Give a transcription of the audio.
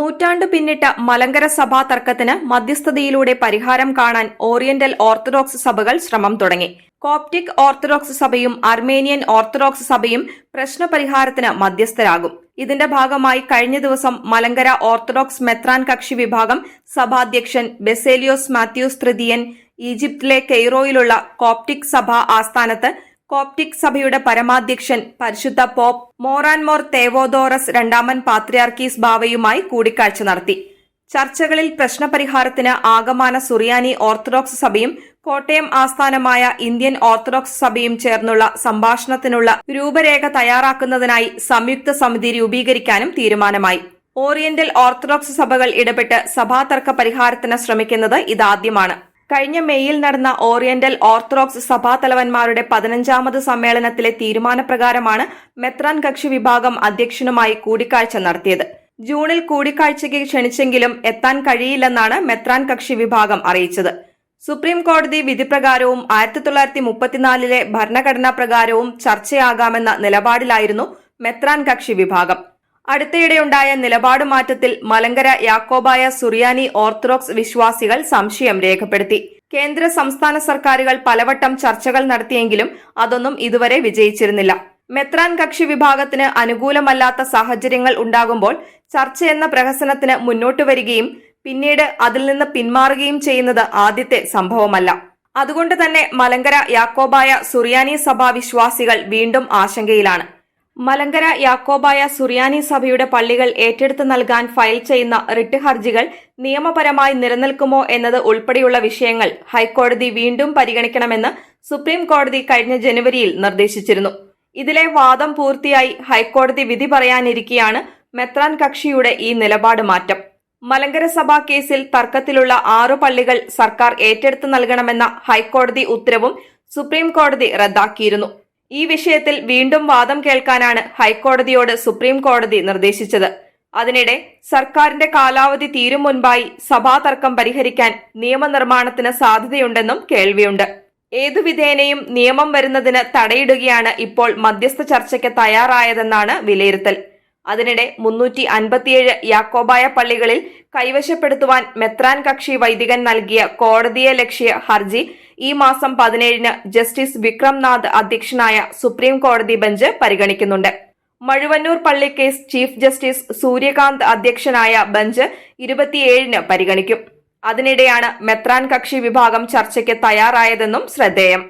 നൂറ്റാണ്ട് പിന്നിട്ട മലങ്കര സഭാ തർക്കത്തിന് മധ്യസ്ഥതയിലൂടെ പരിഹാരം കാണാൻ ഓറിയന്റൽ ഓർത്തഡോക്സ് സഭകൾ ശ്രമം തുടങ്ങി. കോപ്റ്റിക് ഓർത്തഡോക്സ് സഭയും അർമേനിയൻ ഓർത്തഡോക്സ് സഭയും പ്രശ്നപരിഹാരത്തിന് മധ്യസ്ഥരാകും. ഇതിന്റെ ഭാഗമായി കഴിഞ്ഞ ദിവസം മലങ്കര ഓർത്തഡോക്സ് മെത്രാൻ കക്ഷി വിഭാഗം സഭാധ്യക്ഷൻ ബെസേലിയോസ് മാത്യൂസ് തൃതീയൻ ഈജിപ്തിലെ കെയ്റോയിലുള്ള കോപ്റ്റിക് സഭാ ആസ്ഥാനത്ത് കോപ്റ്റിക് സഭയുടെ പരമാധ്യക്ഷൻ പരിശുദ്ധ പോപ്പ് മോറാൻമോർ തേവോദോറസ് രണ്ടാമൻ പാത്രിയാർക്കീസ് ബാവയുമായി കൂടിക്കാഴ്ച നടത്തി. ചർച്ചകളിൽ പ്രശ്നപരിഹാരത്തിന് ആഗമാന സുറിയാനി ഓർത്തഡോക്സ് സഭയും കോട്ടയം ആസ്ഥാനമായ ഇന്ത്യൻ ഓർത്തഡോക്സ് സഭയും ചേർന്നുള്ള സംഭാഷണത്തിനുള്ള രൂപരേഖ തയ്യാറാക്കുന്നതിനായി സംയുക്ത സമിതി രൂപീകരിക്കാനും തീരുമാനമായി. ഓറിയന്റൽ ഓർത്തഡോക്സ് സഭകൾ ഇടപെട്ട് സഭാതർക്ക പരിഹാരത്തിന് ശ്രമിക്കുന്നത് ഇതാദ്യമാണ്. കഴിഞ്ഞ മെയ്യിൽ നടന്ന ഓറിയന്റൽ ഓർത്തഡോക്സ് സഭാതലവന്മാരുടെ പതിനഞ്ചാമത് സമ്മേളനത്തിലെ തീരുമാനപ്രകാരമാണ് മെത്രാൻ കക്ഷി വിഭാഗം അധ്യക്ഷനുമായി കൂടിക്കാഴ്ച നടത്തിയത്. ജൂണിൽ കൂടിക്കാഴ്ചയ്ക്ക് ക്ഷണിച്ചെങ്കിലും എത്താൻ കഴിയില്ലെന്നാണ് മെത്രാൻ കക്ഷി വിഭാഗം അറിയിച്ചത്. സുപ്രീം കോടതി വിധിപ്രകാരവും ആയിരത്തി തൊള്ളായിരത്തി മുപ്പത്തിനാലിലെ ഭരണഘടനാ പ്രകാരവും ചർച്ചയാകാമെന്ന നിലപാടിലായിരുന്നു മെത്രാൻ കക്ഷി വിഭാഗം. അടുത്തയിടെയുണ്ടായ നിലപാട് മാറ്റത്തിൽ മലങ്കര യാക്കോബായ സുറിയാനി ഓർത്തഡോക്സ് വിശ്വാസികൾ സംശയം രേഖപ്പെടുത്തി. കേന്ദ്ര സംസ്ഥാന സർക്കാരുകൾ പലവട്ടം ചർച്ചകൾ നടത്തിയെങ്കിലും അതൊന്നും ഇതുവരെ വിജയിച്ചിരുന്നില്ല. മെത്രാൻ കക്ഷി വിഭാഗത്തിന് അനുകൂലമല്ലാത്ത സാഹചര്യങ്ങൾ ഉണ്ടാകുമ്പോൾ ചർച്ച എന്ന പ്രഹസനത്തിന് മുന്നോട്ട് വരികയും പിന്നീട് അതിൽ നിന്ന് പിന്മാറുകയും ചെയ്യുന്നത് ആദ്യത്തെ സംഭവമല്ല. അതുകൊണ്ട് തന്നെ മലങ്കര യാക്കോബായ സുറിയാനി സഭാ വിശ്വാസികൾ വീണ്ടും ആശങ്കയിലാണ്. മലങ്കര യാക്കോബായ സുറിയാനി സഭയുടെ പള്ളികൾ ഏറ്റെടുത്ത് നൽകാൻ ഫയൽ ചെയ്യുന്ന റിട്ട് ഹർജികൾ നിയമപരമായി നിലനിൽക്കുമോ എന്നത് ഉൾപ്പെടെയുള്ള വിഷയങ്ങൾ ഹൈക്കോടതി വീണ്ടും പരിഗണിക്കണമെന്ന് സുപ്രീം കോടതി കഴിഞ്ഞ ജനുവരിയിൽ നിർദ്ദേശിച്ചിരുന്നു. ഇതിലെ വാദം പൂർത്തിയായി ഹൈക്കോടതി വിധി പറയാനിരിക്കെയാണ് മെത്രാൻ കക്ഷിയുടെ ഈ നിലപാട് മാറ്റം. മലങ്കര സഭാ കേസിൽ തർക്കത്തിലുള്ള ആറു പള്ളികൾ സർക്കാർ ഏറ്റെടുത്ത് നൽകണമെന്ന ഹൈക്കോടതി ഉത്തരവും സുപ്രീം കോടതി റദ്ദാക്കിയിരുന്നു. ഈ വിഷയത്തിൽ വീണ്ടും വാദം കേൾക്കാനാണ് ഹൈക്കോടതിയോട് സുപ്രീം കോടതി നിർദ്ദേശിച്ചത്. അതിനിടെ സർക്കാരിന്റെ കാലാവധി തീരും മുൻപായി സഭാതർക്കം പരിഹരിക്കാൻ നിയമനിർമ്മാണത്തിന് സാധ്യതയുണ്ടെന്നും കേൾവിയുണ്ട്. ഏതു വിധേനയും നിയമം വരുന്നതിന് തടയിടുകയാണ് ഇപ്പോൾ മധ്യസ്ഥ ചർച്ചയ്ക്ക് തയ്യാറായതെന്നാണ് വിലയിരുത്തൽ. അതിനിടെ മുന്നൂറ്റി അൻപത്തിയേഴ് യാക്കോബായ പള്ളികളിൽ കൈവശപ്പെടുത്തുവാൻ മെത്രാൻ കക്ഷി വൈദികൻ നൽകിയ കോടതിയെ ലക്ഷ്യ ഹർജി ഈ മാസം പതിനേഴിന് ജസ്റ്റിസ് വിക്രംനാഥ് അധ്യക്ഷനായ സുപ്രീം കോടതി ബെഞ്ച് പരിഗണിക്കുന്നുണ്ട്. മഴുവന്നൂർ പള്ളി കേസ് ചീഫ് ജസ്റ്റിസ് സൂര്യകാന്ത് അധ്യക്ഷനായ ബെഞ്ച് ഇരുപത്തിയേഴിന് പരിഗണിക്കും. അതിനിടെയാണ് മെത്രാൻ കക്ഷി വിഭാഗം ചർച്ചയ്ക്ക് തയ്യാറായതെന്നും ശ്രദ്ധേയം.